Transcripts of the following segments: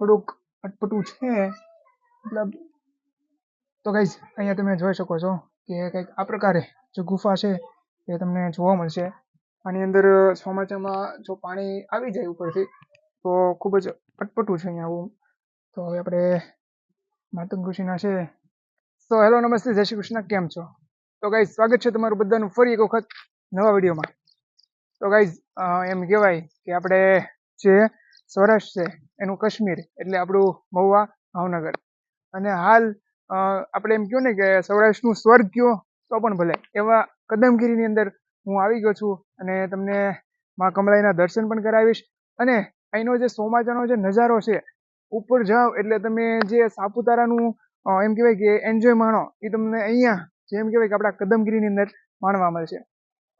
થોડુંક અટપટું છે. મતલબ, તો ગાઈઝ અહીંયા તમે જોઈ શકો છો કે કંઈક આ પ્રકારે જે ગુફા છે એ તમને જોવા મળશે. આની અંદર ચોમાસામાં જો પાણી આવી જાય ઉપરથી, તો ખૂબ જ અટપટું છે અહીંયા આવું. તો હવે આપણે માતંગ ઋષિના છે. તો હેલો, નમસ્તે, જય શ્રી કૃષ્ણ, કેમ છો? તો ગાઈઝ સ્વાગત છે તમારું બધાનું ફરી એક વખત નવા વિડીયોમાં. તો ગાઈઝ એમ કહેવાય કે આપણે જે સૌરાષ્ટ્ર છે, એનું કાશ્મીર, એટલે આપણું મહુવા ભાવનગર. અને હાલ આપણે એમ કહ્યું ને કે સૌરાષ્ટ્રનું સ્વર્ગ કયો, તો પણ ભલે. એવા કદમગીરીની અંદર હું આવી ગયો છું અને તમને મા કમલાઈના દર્શન પણ કરાવીશ. અને અહીંનો જે સોમાચાનો જે નજારો છે, ઉપર જાઓ એટલે તમે જે સાપુતારાનું એમ કહેવાય કે એન્જોય માણો, એ તમને અહીંયા જેમ કહેવાય કે આપણા કદમગીરીની અંદર માણવા મળશે.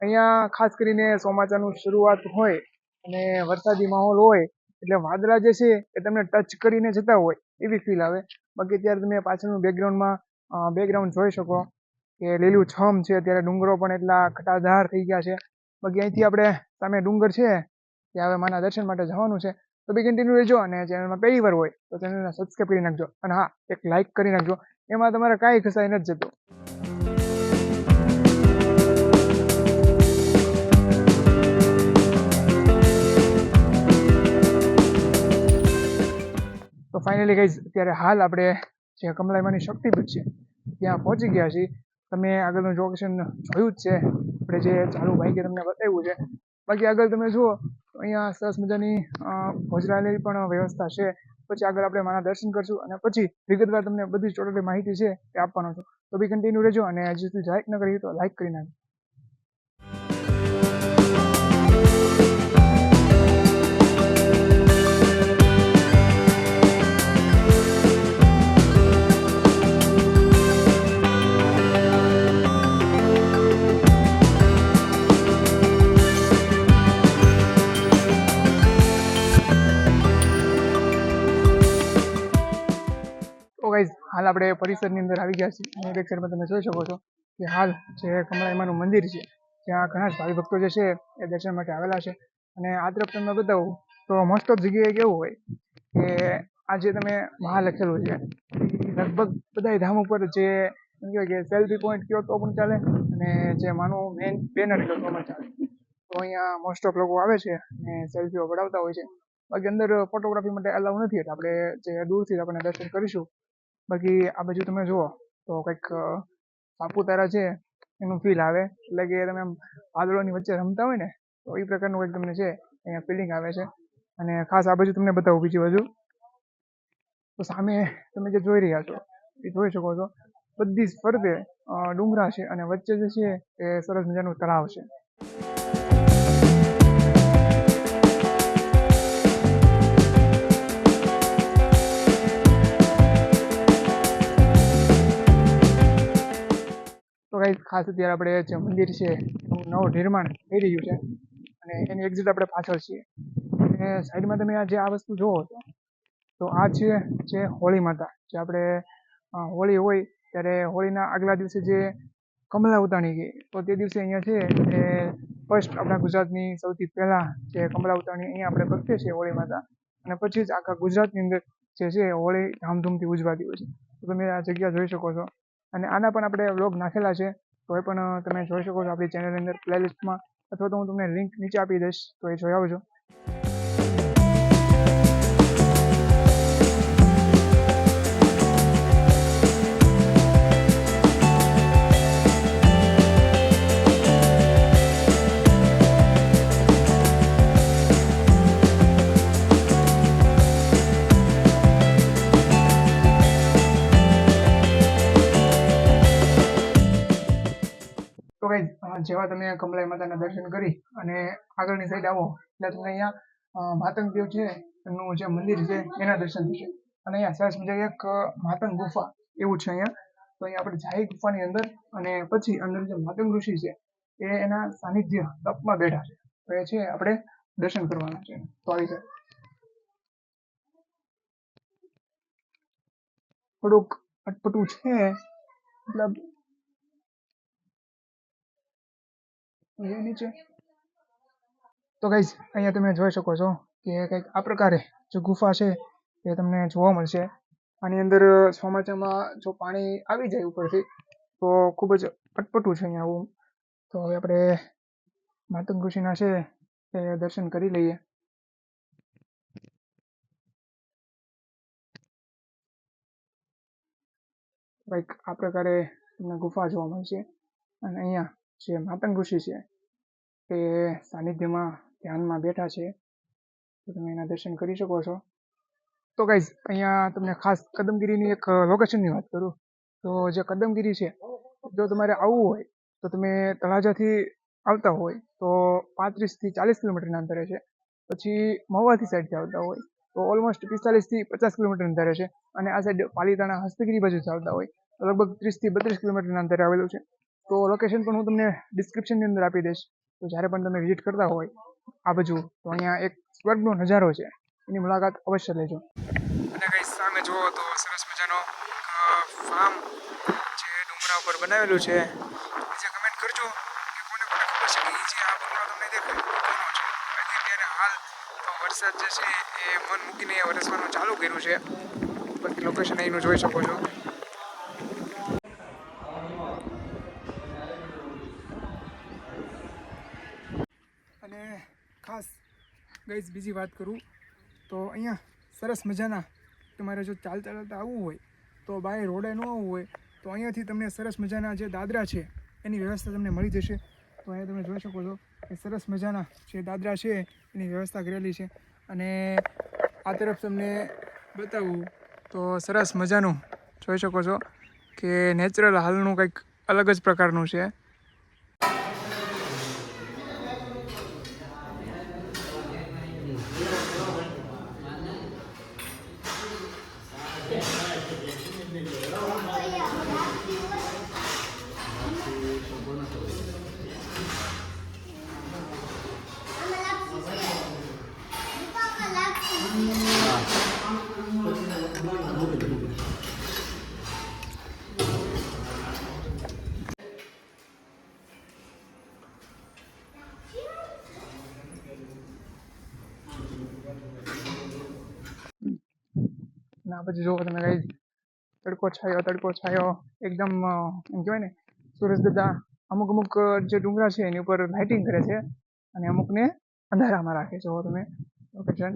અહીંયા ખાસ કરીને ચોમાસાનું શરૂઆત હોય અને વરસાદી માહોલ હોય એટલે વાદળા જે છે એ તમને ટચ કરીને જતા હોય એવી ફીલ આવે. બાકી અત્યારે તમે પાછળનું બેકગ્રાઉન્ડમાં બેકગ્રાઉન્ડ જોઈ શકો કે લીલું છમ છે, અત્યારે ડુંગરો પણ એટલા ખટાધાર થઈ ગયા છે. બાકી અહીંથી આપણે સામે ડુંગર છે, ત્યાં હવે માના દર્શન માટે જવાનું છે. તો બી કન્ટિન્યુ રહેજો અને ચેનલમાં પહેલી વાર હોય તો ચેનલને સબસ્ક્રાઈબ કરી નાખજો. અને હા, એક લાઇક કરી નાખજો. એમાં તમારે કાંઈ ખસાઈ નથી જતું. તો ફાઇનલી ગાઈઝ અત્યારે હાલ આપણે જે કમલાઈમાની શક્તિપીઠ છે, ત્યાં પહોંચી ગયા છીએ. તમે આગળનું લોકેશન જોયું જ છે. આપણે જે ચાલુ ભાઈ તમને બતાવ્યું છે. બાકી આગળ તમે જુઓ, તો અહીંયા સરસ મજાની ભોજનાલયની પણ વ્યવસ્થા છે. પછી આગળ આપણે મારા દર્શન કરશું અને પછી વિગતવાર તમને બધી જ ટોટલી માહિતી છે એ આપવાનો છું. તો બી કન્ટિન્યુ રહેજો અને હજી સુધી લાઇક ન કરી તો લાઇક કરી નાખજો. હાલ આપણે પરિસરની અંદર આવી ગયા છીએ અને બેક સાઈડમાં તમે જોઈ શકો છો કે હાલ જે કમળાઈમાનું મંદિર છે, ત્યાં ઘણા જ ભાવિ ભક્તો જે છે એ દર્શન માટે આવેલા છે. અને આ તરફ તમને બતાવું તો મોસ્ટ ઓફ જગ્યાએ કેવું હોય કે આ જે તમે મહા લખેલું છે, લગભગ બધા ધામ ઉપર જે કહેવાય કે સેલ્ફી પોઈન્ટ કયો તો પણ ચાલે અને જે માનું મેઇન બેનર કયો તો પણ ચાલે. તો અહીંયા મોસ્ટ ઓફ લોકો આવે છે અને સેલ્ફીઓ પડાવતા હોય છે. બાકી અંદર ફોટોગ્રાફી માટે અલાઉ નથી એટલે આપણે જે દૂરથી આપણને દર્શન કરીશું બાકી આ બાજુ તમે જુઓ, તો કંઈક સાપુતારા છે, એનું ફીલ આવે. એટલે કે તમે વાદળોની વચ્ચે રમતા હોય ને, તો એ પ્રકારનું કંઈક તમને છે, અહીંયા ફિલિંગ આવે છે. અને ખાસ આ બાજુ તમને બતાવું બીજી બાજુ. તો સામે તમે જે જોઈ રહ્યા છો, એ જોઈ શકો છો, બધી જ ફરતે ડુંગરા છે અને વચ્ચે જે છે, એ સરસ મજાનું તળાવ છે. તો ખાસ અત્યારે આપણે જે મંદિર છે, એનું નવું નિર્માણ થઈ રહ્યું છે અને એની એક્ઝિટ આપણે પાછળ છીએ. અને સાઈડમાં તમે આ જે આ વસ્તુ જોવો છો, તો આ છે જે હોળી માતા. જે આપણે હોળી હોય ત્યારે હોળીના આગલા દિવસે જે કમલા ઉતાણી ગઈ તો તે દિવસે અહીંયા છે એ ફર્સ્ટ આપણા ગુજરાતની સૌથી પહેલાં જે કમલા ઉતાણી અહીંયા આપણે પ્રગટે છે હોળી માતા. અને પછી જ આખા ગુજરાતની અંદર જે છે હોળી ધામધૂમથી ઉજવાતી હોય છે. તો તમે આ જગ્યા જોઈ શકો છો. અને આના પણ આપણે વ્લોગ નાખેલા છે. તો એ પણ તમે જોઈ શકો છો આપણી ચેનલની અંદર પ્લેલિસ્ટમાં અથવા તો હું તમને લિંક નીચે આપી દઈશ, તો એ જોઈ આવજો. તો કઈ જેવા તમે કમલાઈ માતાના દર્શન કરી અને આગળની સાઈડ આવો, એટલે તમને અહીંયા માતંગ દેવ છે, એમનું જે મંદિર છે, એના દર્શન થશે. અને અહીંયા સરસ મજાની એક માતંગ ગુફા એવું છે અહીંયા. તો અહીંયા આપણે જાહેર ગુફાની અંદર અને પછી અંદર જે માતંગ ઋષિ છે, એ એના સાનિધ્ય તપમાં બેઠા છે. તો એ છે આપણે દર્શન કરવાના છે. તો આવી જાય. થોડુંક અટપટું છે, મતલબ નીચે. તો ગાઈઝ અહીંયા તમે જોઈ શકો છો કે કંઈક આ પ્રકારે જે ગુફા છે એ તમને જોવા મળશે. આની અંદર ચોમાસામાં જો પાણી આવી જાય ઉપરથી, તો ખૂબ જ અટપટું છે અહીંયા આવું. તો હવે આપણે માતંગ ઋષિના છે એ દર્શન કરી લઈએ. કંઈક આ પ્રકારે તમને ગુફા જોવા મળશે. અને અહીંયા જે માતંગ ઋષિ છે એ સાનિધ્યમાં ધ્યાનમાં બેઠા છે, તો તમે એના દર્શન કરી શકો છો. તો ગાઈઝ અહીંયા તમને ખાસ કદમગીરીની એક લોકેશનની વાત કરું. તો જે કદમગીરી છે, જો તમારે આવવું હોય, તો તમે તળાજાથી આવતા હોય, તો પાંત્રીસથી ચાલીસ કિલોમીટરના અંતરે છે. પછી મહુવાથી સાઈડથી આવતા હોય, તો ઓલમોસ્ટ પિસ્તાલીસથી પચાસ કિલોમીટર અંતરે છે. અને આ સાઈડ પાલીતાણા હસ્તગીરી બાજુ આવતા હોય, તો લગભગ ત્રીસથી બત્રીસ કિલોમીટરના અંતરે આવેલું છે. તો લોકેશન પણ હું તમને ડિસ્ક્રિપ્શનની અંદર આપી દઈશ. તો જ્યારે પણ તમે વિઝિટ કરતા હોય આ બાજુ, તો અહીંયા એક સ્વર્ગનો નજારો છે. એની મુલાકાત અવશ્ય લેજો. અને કઈ સામે જુઓ તો સરસ મજાનો ફાર્મ જે ડુંગરા ઉપર બનાવેલું છે. જે કમેન્ટ કરજો કે કોને કોને ખબર છે કે જે આ ડુંગરા તમને દેખાય છે. અત્યારે હાલ તો વરસાદ જે છે એ મન મૂકીને વરસવાનું ચાલુ કર્યું છે. બાકી લોકેશન અહીંનું જોઈ શકો છો. ગઈસ બીજી વાત કરું. તો અહીંયા સરસ મજાના તમારે જો ચાલતા ચાલતા આવવું હોય, તો બાય રોડે ન આવવું હોય, તો અહીંયાથી તમને સરસ મજાના જે દાદરા છે, એની વ્યવસ્થા તમને મળી જશે. તો અહીંયા તમે જોઈ શકો છો કે સરસ મજાના જે દાદરા છે, એની વ્યવસ્થા કરેલી છે. અને આ તરફ તમને બતાવું તો સરસ મજાનું જોઈ શકો છો કે નેચરલ હાલનું કંઈક અલગ જ પ્રકારનું છે. આ પછી જુઓ તમે કઈ તડકો છાયો તડકો છાયો, એકદમ એમ કહેવાય ને, સુરજ દાદા અમુક અમુક જે ડુંગરા છે એની ઉપર લાઇટિંગ કરે છે અને અમુકને અંધારામાં રાખે છે. તમે લોકેશન